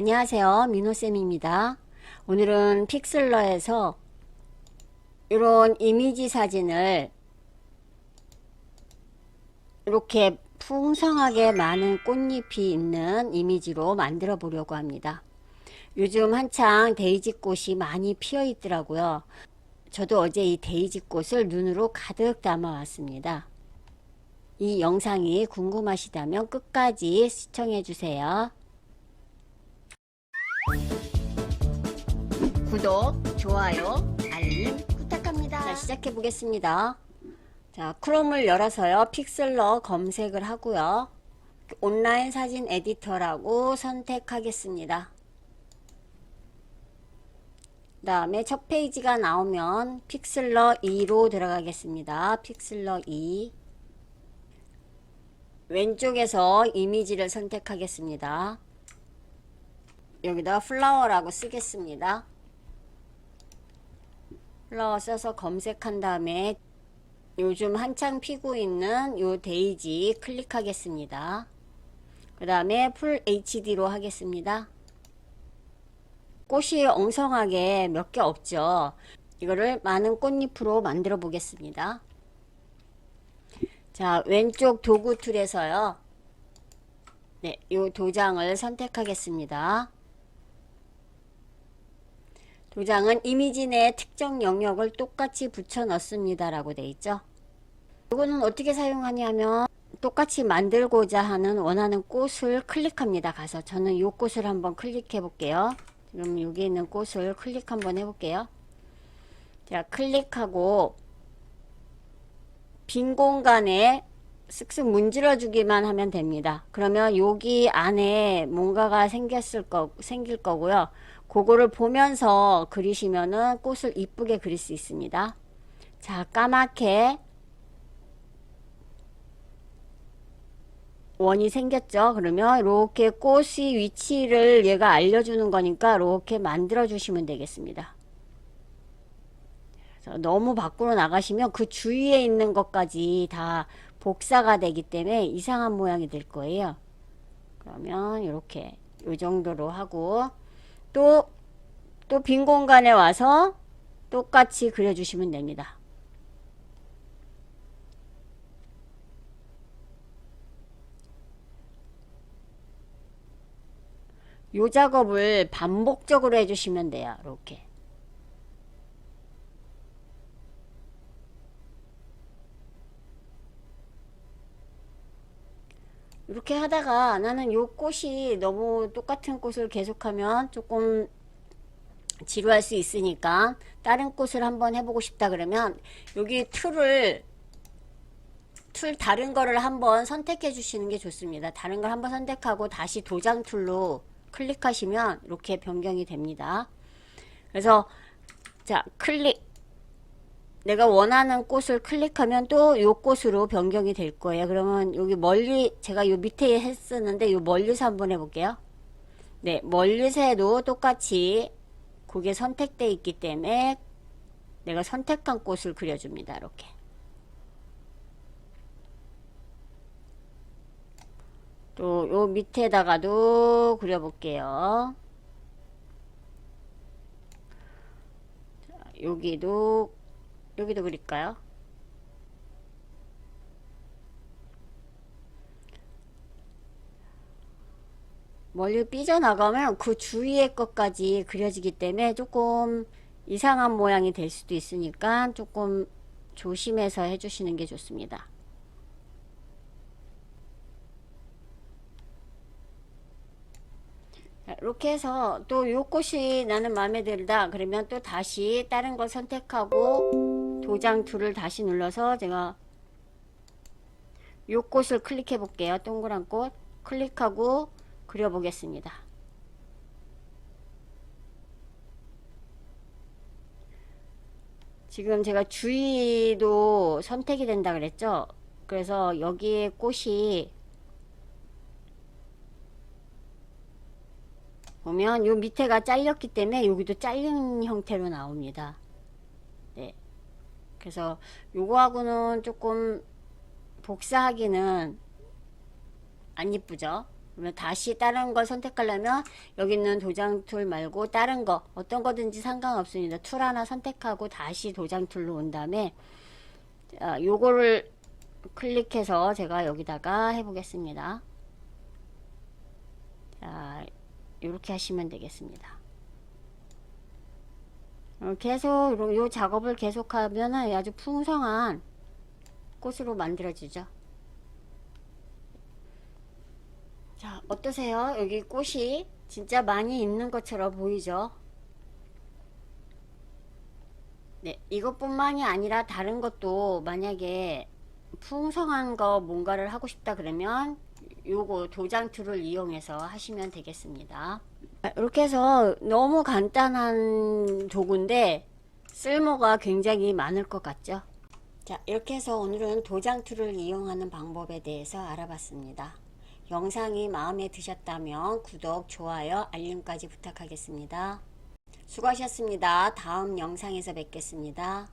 안녕하세요. 민호쌤입니다. 오늘은 픽슬러에서 이런 이미지 사진을 이렇게 풍성하게 많은 꽃잎이 있는 이미지로 만들어 보려고 합니다. 요즘 한창 데이지 꽃이 많이 피어 있더라고요. 저도 어제 이 데이지 꽃을 눈으로 가득 담아 왔습니다. 이 영상이 궁금하시다면 끝까지 시청해 주세요 구독, 좋아요, 알림 부탁합니다. 자, 시작해 보겠습니다. 자, 크롬을 열어서요. 픽슬러 검색을 하고요. 온라인 사진 에디터라고 선택하겠습니다. 그 다음에 첫 페이지가 나오면 픽슬러 2로 들어가겠습니다. 픽슬러 2 왼쪽에서 이미지를 선택하겠습니다. 여기다 플라워라고 쓰겠습니다. 플라워 써서 검색한 다음에 요즘 한창 피고 있는 요 데이지 클릭하겠습니다. 그 다음에 풀 HD로 하겠습니다. 꽃이 엉성하게 몇 개 없죠. 이거를 많은 꽃잎으로 만들어 보겠습니다. 자, 왼쪽 도구 툴에서요. 네, 요 도장을 선택하겠습니다. 도장은 이미지 내 특정 영역을 똑같이 붙여 넣습니다 라고 돼 있죠. 이거는 어떻게 사용하냐면 똑같이 만들고자 하는 원하는 꽃을 클릭합니다. 가서 저는 이 꽃을 한번 클릭해 볼게요. 지금 여기 있는 꽃을 클릭 한번 해 볼게요. 자 클릭하고 빈 공간에 쓱쓱 문질러 주기만 하면 됩니다. 그러면 여기 안에 뭔가가 생겼을 거 생길 거고요 그거를 보면서 그리시면은 꽃을 이쁘게 그릴 수 있습니다. 자, 까맣게 원이 생겼죠. 그러면 이렇게 꽃이 위치를 얘가 알려주는 거니까 이렇게 만들어 주시면 되겠습니다. 너무 밖으로 나가시면 그 주위에 있는 것까지 다 복사가 되기 때문에 이상한 모양이 될 거예요. 그러면 이렇게 이 정도로 하고 또, 또 빈 공간에 와서 똑같이 그려주시면 됩니다. 요 작업을 반복적으로 해주시면 돼요. 이렇게. 이렇게 하다가 나는 요 꽃이 너무 똑같은 꽃을 계속하면 조금 지루할 수 있으니까 다른 꽃을 한번 해보고 싶다 그러면 여기 툴을 툴 다른 거를 한번 선택해 주시는 게 좋습니다. 다른 걸 한번 선택하고 다시 도장 툴로 클릭하시면 이렇게 변경이 됩니다. 그래서 자 클릭 내가 원하는 꽃을 클릭하면 또 요 꽃으로 변경이 될 거예요. 그러면 여기 멀리 제가 요 밑에 했었는데 요 멀리서 한번 해볼게요. 네, 멀리서 해도 똑같이 그게 선택되어 있기 때문에 내가 선택한 꽃을 그려줍니다. 이렇게. 또 요 밑에다가도 그려볼게요. 자, 여기도 여기도 그릴까요? 멀리 삐져나가면 그 주위의 것까지 그려지기 때문에 조금 이상한 모양이 될 수도 있으니까 조금 조심해서 해주시는 게 좋습니다. 이렇게 해서 또 요 꽃이 나는 마음에 들다 그러면 또 다시 다른 걸 선택하고 도장 툴을 다시 눌러서 제가 요 꽃을 클릭해 볼게요. 동그란 꽃. 클릭하고 그려 보겠습니다. 지금 제가 주위도 선택이 된다 그랬죠? 그래서 여기에 꽃이 보면 요 밑에가 잘렸기 때문에 여기도 잘린 형태로 나옵니다. 네. 그래서 요거하고는 조금 복사하기는 안 이쁘죠? 그러면 다시 다른 걸 선택하려면 여기 있는 도장 툴 말고 다른 거 어떤 거든지 상관없습니다. 툴 하나 선택하고 다시 도장 툴로 온 다음에 자, 요거를 클릭해서 제가 여기다가 해보겠습니다. 자, 이렇게 하시면 되겠습니다. 어, 계속 요- 요 작업을 계속하면은 아주 풍성한 꽃으로 만들어지죠. 자, 어떠세요? 여기 꽃이 진짜 많이 있는 것처럼 보이죠? 네, 이것뿐만이 아니라 다른 것도 만약에 풍성한 거 뭔가를 하고 싶다 그러면 요거 도장 툴을 이용해서 하시면 되겠습니다. 아, 이렇게 해서 너무 간단한 도구인데 쓸모가 굉장히 많을 것 같죠? 자, 이렇게 해서 오늘은 도장 툴을 이용하는 방법에 대해서 알아봤습니다. 영상이 마음에 드셨다면 구독, 좋아요, 알림까지 부탁하겠습니다. 수고하셨습니다. 다음 영상에서 뵙겠습니다.